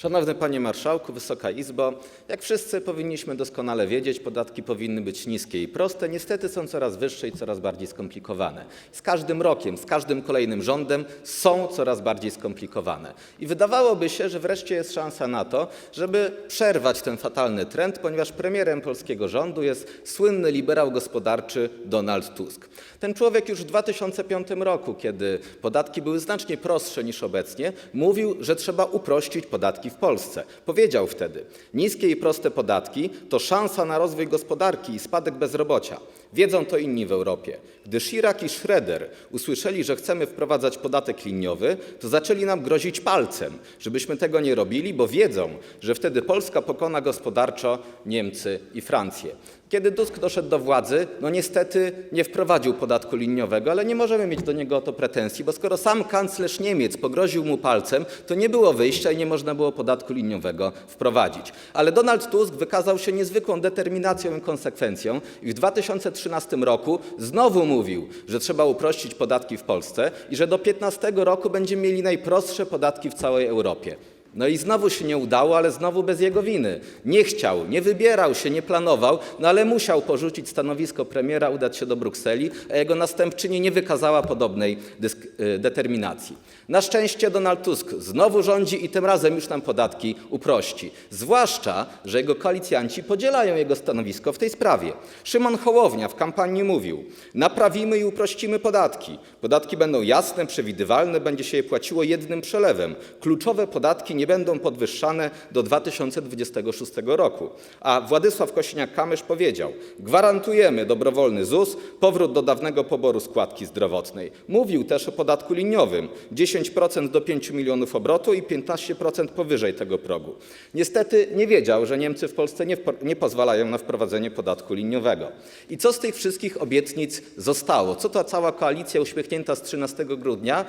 Szanowny Panie Marszałku, Wysoka Izbo, jak wszyscy powinniśmy doskonale wiedzieć, podatki powinny być niskie i proste. Niestety są coraz wyższe i coraz bardziej skomplikowane. Z każdym rokiem, z każdym kolejnym rządem są coraz bardziej skomplikowane. I wydawałoby się, że wreszcie jest szansa na to, żeby przerwać ten fatalny trend, ponieważ premierem polskiego rządu jest słynny liberał gospodarczy Donald Tusk. Ten człowiek już w 2005 roku, kiedy podatki były znacznie prostsze niż obecnie, mówił, że trzeba uprościć podatki w Polsce. Powiedział wtedy: Niskie i proste podatki to szansa na rozwój gospodarki i spadek bezrobocia. Wiedzą to inni w Europie. Gdy Chirac i Schroeder usłyszeli, że chcemy wprowadzać podatek liniowy, to zaczęli nam grozić palcem, żebyśmy tego nie robili, bo wiedzą, że wtedy Polska pokona gospodarczo Niemcy i Francję. Kiedy Tusk doszedł do władzy, no niestety nie wprowadził podatku liniowego, ale nie możemy mieć do niego o to pretensji, bo skoro sam kanclerz Niemiec pogroził mu palcem, to nie było wyjścia i nie można było podatku liniowego wprowadzić. Ale Donald Tusk wykazał się niezwykłą determinacją i konsekwencją i w 2013 roku znowu mówił, że trzeba uprościć podatki w Polsce i że do 2015 roku będziemy mieli najprostsze podatki w całej Europie. No i znowu się nie udało, ale znowu bez jego winy. Nie chciał, nie wybierał się, nie planował, no ale musiał porzucić stanowisko premiera, udać się do Brukseli, a jego następczyni nie wykazała podobnej y, determinacji. Na szczęście Donald Tusk znowu rządzi i tym razem już nam podatki uprości. Zwłaszcza, że jego koalicjanci podzielają jego stanowisko w tej sprawie. Szymon Hołownia w kampanii mówił: Naprawimy i uprościmy podatki. Podatki będą jasne, przewidywalne, będzie się je płaciło jednym przelewem. Kluczowe podatki nie będą podwyższane do 2026 roku. A Władysław Kosiniak-Kamysz powiedział: Gwarantujemy dobrowolny ZUS, powrót do dawnego poboru składki zdrowotnej. Mówił też o podatku liniowym 10% do 5 milionów obrotu i 15% powyżej tego progu. Niestety nie wiedział, że Niemcy w Polsce nie, pozwalają na wprowadzenie podatku liniowego. I co z tych wszystkich obietnic zostało? Co ta cała koalicja uśmiechnięta z 13 grudnia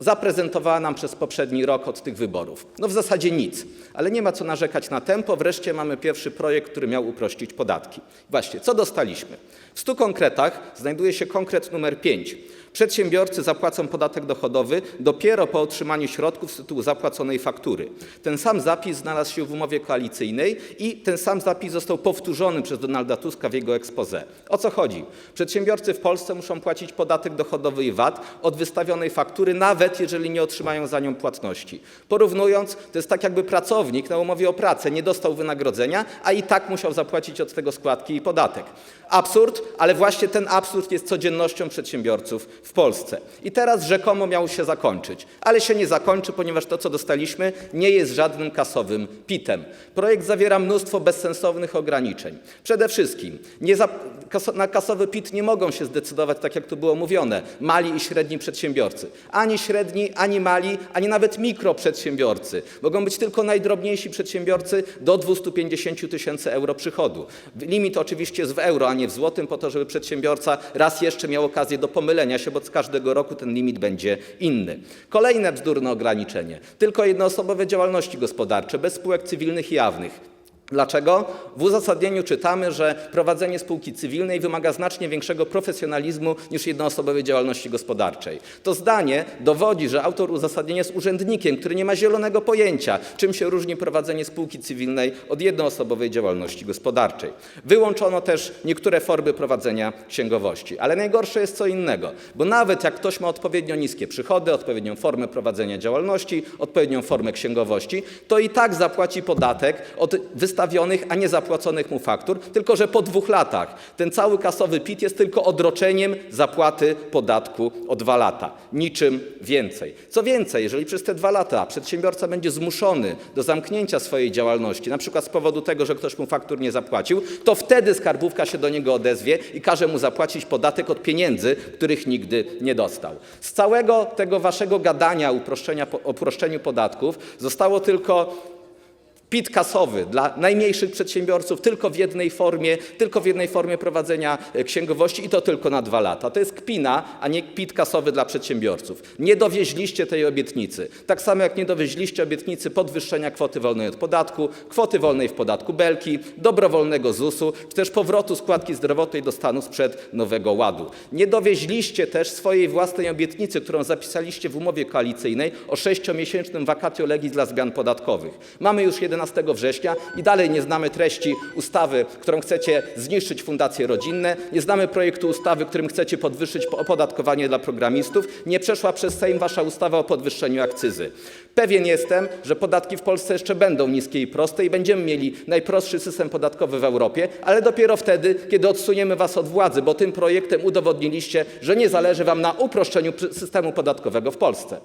zaprezentowała nam przez poprzedni rok od tych wyborów? No w zasadzie nic, ale nie ma co narzekać na tempo. Wreszcie mamy pierwszy projekt, który miał uprościć podatki. Właśnie, co dostaliśmy? W 100 konkretach znajduje się konkret numer 5. Przedsiębiorcy zapłacą podatek dochodowy dopiero po otrzymaniu środków z tytułu zapłaconej faktury. Ten sam zapis znalazł się w umowie koalicyjnej i ten sam zapis został powtórzony przez Donalda Tuska w jego expose. O co chodzi? Przedsiębiorcy w Polsce muszą płacić podatek dochodowy i VAT od wystawionej faktury, nawet jeżeli nie otrzymają za nią płatności. Porównując, to jest tak jakby pracownik na umowie o pracę nie dostał wynagrodzenia, a i tak musiał zapłacić od tego składki i podatek. Absurd, ale właśnie ten absurd jest codziennością przedsiębiorców w Polsce. I teraz rzekomo miał się zakończyć, ale się nie zakończy, ponieważ to, co dostaliśmy, nie jest żadnym kasowym pitem. Projekt zawiera mnóstwo bezsensownych ograniczeń. Przede wszystkim na kasowy pit nie mogą się zdecydować, tak jak tu było mówione, mali i średni przedsiębiorcy. Ani średni, ani mali, ani nawet mikroprzedsiębiorcy. Mogą być tylko najdrobniejsi przedsiębiorcy do 250 tysięcy euro przychodu. Limit oczywiście jest w euro, a nie w złotym, po to, żeby przedsiębiorca raz jeszcze miał okazję do pomylenia się, bo z każdego roku ten limit będzie inny. Kolejne bzdurne ograniczenie. Tylko jednoosobowe działalności gospodarcze, bez spółek cywilnych i jawnych. Dlaczego? W uzasadnieniu czytamy, że prowadzenie spółki cywilnej wymaga znacznie większego profesjonalizmu niż jednoosobowej działalności gospodarczej. To zdanie dowodzi, że autor uzasadnienia jest urzędnikiem, który nie ma zielonego pojęcia, czym się różni prowadzenie spółki cywilnej od jednoosobowej działalności gospodarczej. Wyłączono też niektóre formy prowadzenia księgowości. Ale najgorsze jest co innego, bo nawet jak ktoś ma odpowiednio niskie przychody, odpowiednią formę prowadzenia działalności, odpowiednią formę księgowości, to i tak zapłaci podatek od wystawionych, a nie zapłaconych mu faktur, tylko że po dwóch latach. Ten cały kasowy PIT jest tylko odroczeniem zapłaty podatku o dwa lata. Niczym więcej. Co więcej, jeżeli przez te dwa lata przedsiębiorca będzie zmuszony do zamknięcia swojej działalności, na przykład z powodu tego, że ktoś mu faktur nie zapłacił, to wtedy skarbówka się do niego odezwie i każe mu zapłacić podatek od pieniędzy, których nigdy nie dostał. Z całego tego waszego gadania o uproszczeniu podatków zostało tylko PIT kasowy dla najmniejszych przedsiębiorców tylko w jednej formie, tylko w jednej formie prowadzenia e, księgowości i to tylko na dwa lata. To jest kpina, a nie PIT kasowy dla przedsiębiorców. Nie dowieźliście tej obietnicy. Tak samo jak nie dowieźliście obietnicy podwyższenia kwoty wolnej od podatku, kwoty wolnej w podatku Belki, dobrowolnego ZUS-u, czy też powrotu składki zdrowotnej do stanu sprzed Nowego Ładu. Nie dowieźliście też swojej własnej obietnicy, którą zapisaliście w umowie koalicyjnej o sześciomiesięcznym vacatio legis dla zmian podatkowych. Mamy już 11 września i dalej nie znamy treści ustawy, którą chcecie zniszczyć fundacje rodzinne, nie znamy projektu ustawy, którym chcecie podwyższyć opodatkowanie dla programistów, nie przeszła przez Sejm wasza ustawa o podwyższeniu akcyzy. Pewien jestem, że podatki w Polsce jeszcze będą niskie i proste i będziemy mieli najprostszy system podatkowy w Europie, ale dopiero wtedy, kiedy odsuniemy was od władzy, bo tym projektem udowodniliście, że nie zależy wam na uproszczeniu systemu podatkowego w Polsce.